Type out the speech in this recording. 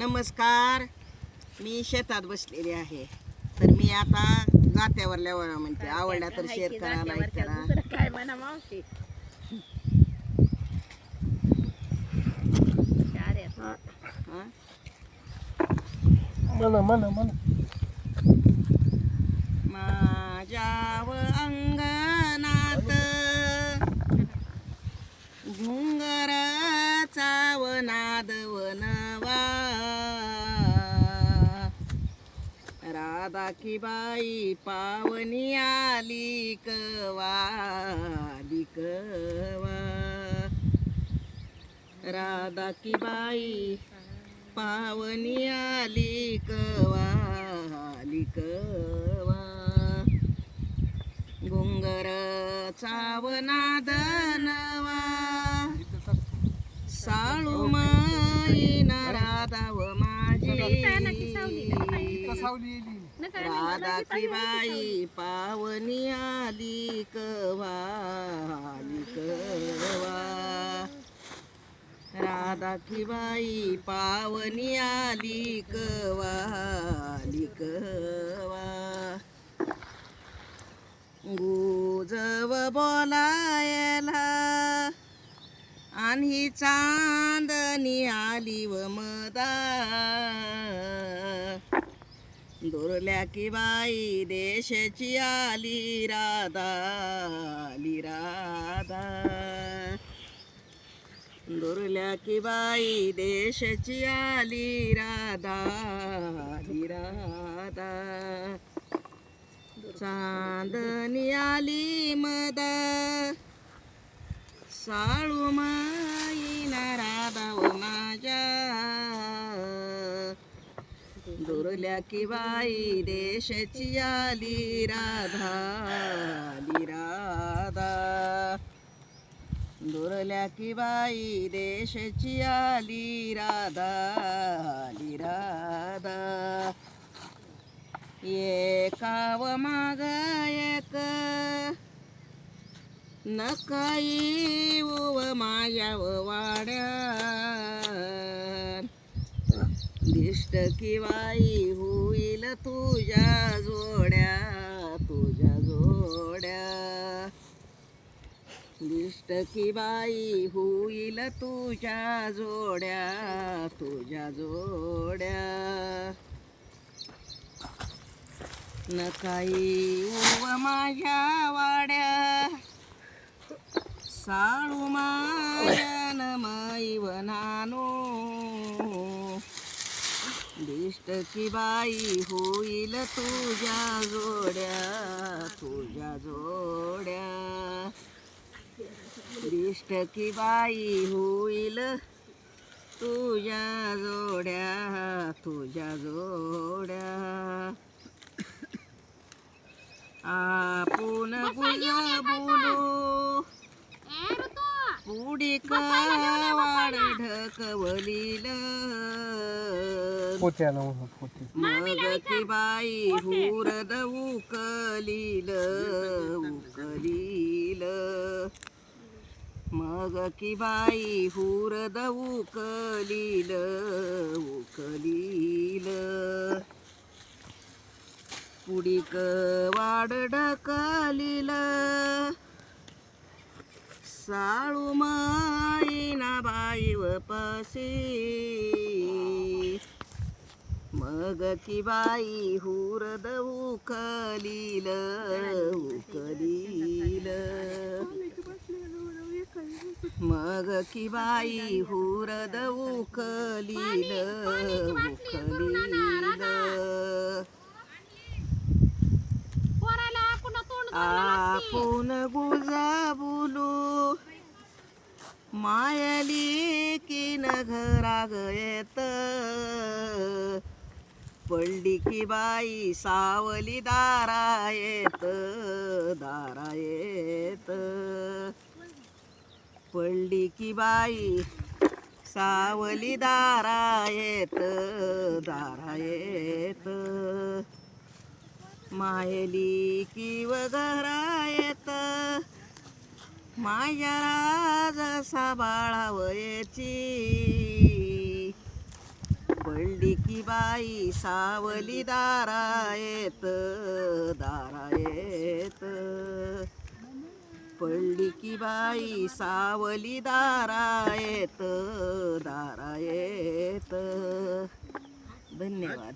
नमस्कार. मी शेतात बसलेली आहे. तर मी आता जात्यावरल्या वळा म्हणते. आवडला तर शेअर करा लाईक करा. काय म्हणा मावशी. हं? माझ्या व अंगणात घुंगराचा व नाद वनवा राधा की बाई पावनी आली कवा आली कवा. राधा की बाई पावनी आली कवा आली कवा. घुंगर चावनादनवा साळू राधा राधाव माझी. सावली येली. नका रे, राधा मला की बी बाई पावनी आली कवा आली कवा. राधा की बाई पावनी आली कवा आली कवा. गुजव बोलायला आणि चांदणी आली व मदा. दुरल्या की बाई देशाची आली राधा आली राधा. दुरल्या की बाई देशाची आली राधा आली राधा. चांदणी आली मदा साळू मा की बाई देशाची आली राधा आली राधा. दुरल्या की बाई देशाची आली राधा आली राधा. एकाव माग एक नकाई उव मायाव वाड्या. दिष्ट किवाई बाई होईल तुझ्या जोड्या तुझ्या जोड्या. दिष्ट किवाई बाई होईल तुझ्या जोड्या तुझ्या जोड्या. नकाई उव माझ्या वाड्या साळू मायान माई वनानो की बाई होईल तुझ्या जोड्या तुझ्या जोड्या. दिष्ट की बाई होईल तुझ्या जोड्या तुझ्या जोड्या. आपण बोलू. पुढे वाड ढकवलील पोत्याला पोते. मग की बाई हुरद उकलील उकलील. मग की बाई हुरद उकलील उकलील. पुडिक वाड ढकलील. साळू माईना बाई वपासी. मग की बाई हुरद उकलील उकलील मग की बाई हुरद उकलील उकलील आपण गुजा फुलो. मायली की न घराग येत. पडली की बाई सावली दारा येत दारा येत. पडली की बाई सावली दारा येत दारा येत. मायली की वगरा येत. माझ्या राजसा बाळावयाची पडली की बाई सावली दारा येत दारा येत. पडली की बाई सावली दारा येत दारा येत. धन्यवाद.